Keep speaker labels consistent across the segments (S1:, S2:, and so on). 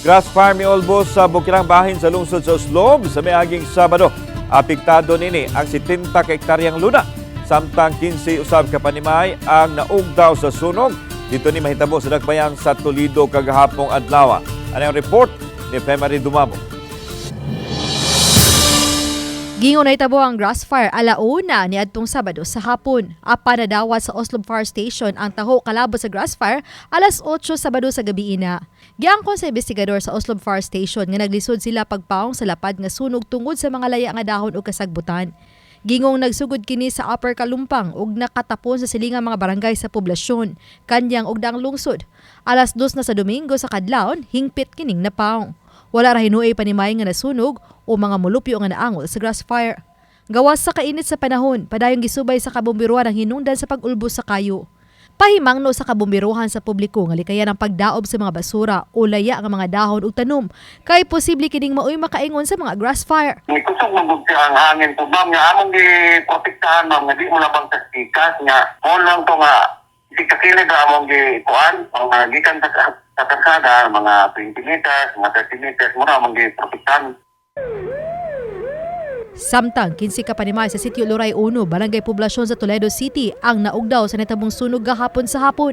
S1: Grass Farm Olbos sa Bukirang Bahin sa lungsod sa Oslob sa miaging Sabado. Apektado nini ang 70 ka hektaryang luna. Samtang 15 usab ka panimay ang naugdaw sa sunog. Dito ni mahitabo sa Dakbayan sa Toledo kagahapong adlaw. Ano ang report ni Femari Dumamo?
S2: Gingon na itabo ang grass fire alauna ni adtong Sabado sa hapon. Apa na dawat sa Oslo Fire Station ang taho kalabot sa grass fire alas 8 Sabado sa gabi ina. Giangkon sa investigador sa Oslo Fire Station nga naglisod sila pagpaong sa lapad nga sunog tungod sa mga laya nga dahon o kasagbutan. Gingong nagsugod kini sa Upper Kalumpang ug nakatapon sa silingang mga barangay sa poblasyon, kanyang ug daang lungsod. Alas 2 na sa Domingo sa kadlawon, hingpit kining napaong. Wala ra hinuoy panimay nga nasunog o mga mulupyo nga naangol sa grass fire. Gawas sa kainit sa panahon, padayong gisubay sa kabumbiruan ang hinungdan sa pag-ulbos sa kayo. Pahimang no sa kabumbiruhan sa publiko nga likayan ang pagdaob sa mga basura o laya nga mga dahon ug tanom kay posible kining maoy makaingon sa mga grass fire.
S3: May kusog bugti ang hangin po, ma'am. Nga among gi-protektahan, ma'am. Nga di mo labang sa stikas. Nga, mo lang to nga, si kakilid among gi-kuan. Ang uh, gikan sa, sa kalsada, mga 20 meters, mga 30 meters, mo na among gi-protektahan.
S2: Samtang 15 ka panimay sa Sitio Luray 1, Barangay Poblasyon sa Toledo City ang naugdaw sa natabong sunog gahapon sa hapon.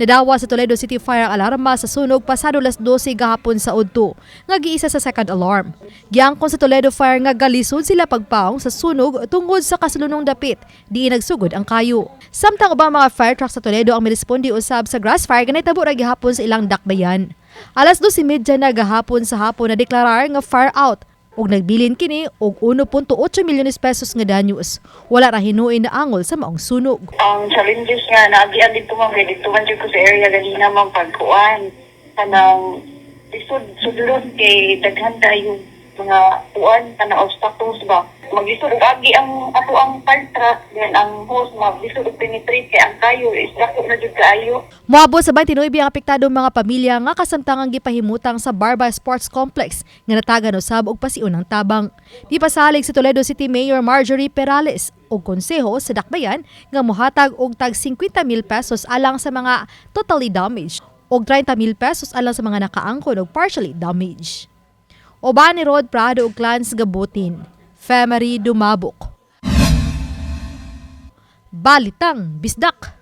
S2: Nadawa sa Toledo City Fire alarma sa sunog pasado las 12 gahapon sa udto, nga giisa sa second alarm. Giangkon sa Toledo Fire nga galisod sila pagpaong sa sunog tungod sa kasulunong dapit, di nagsugod ang kayo. Samtang ubang mga fire truck sa Toledo ang mirespondi usab sa grass fire nga nahitabo ra gihapon sa ilang dakbayan. Alas 12:30 na gahapon sa hapon na deklarar nga fire out ug nagbilin kini og 1.8 milyones pesos nga danyos. Wala ra hinuoy na angol sa maong sunog.
S4: ang challenges nga naagian dito ma'am kay dito man ko sa area ganina ma'am pagkuan kanang isod sudlon kay daghan tayo mga kuan kanang obstacles ba maglisod og agi ang ato ang truck then ang hose maglisod og penetrate kay ang kayo is dako na jud kaayo
S2: Moabot sa 29 ang apektadong mga pamilya nga kasamtangang gipahimutang sa Barba Sports Complex nga natagan usab og pasiunang tabang. Di pasalig si Toledo City Mayor Marjorie Perales og konseho sa Dakbayan nga mohatag og tag 50 mil pesos alang sa mga totally damaged og 30 mil pesos alang sa mga nakaangkon og partially damaged. Oba ni Rod Prado ug Clans Gabutin. Femery Dumabok. Balitang Bisdak.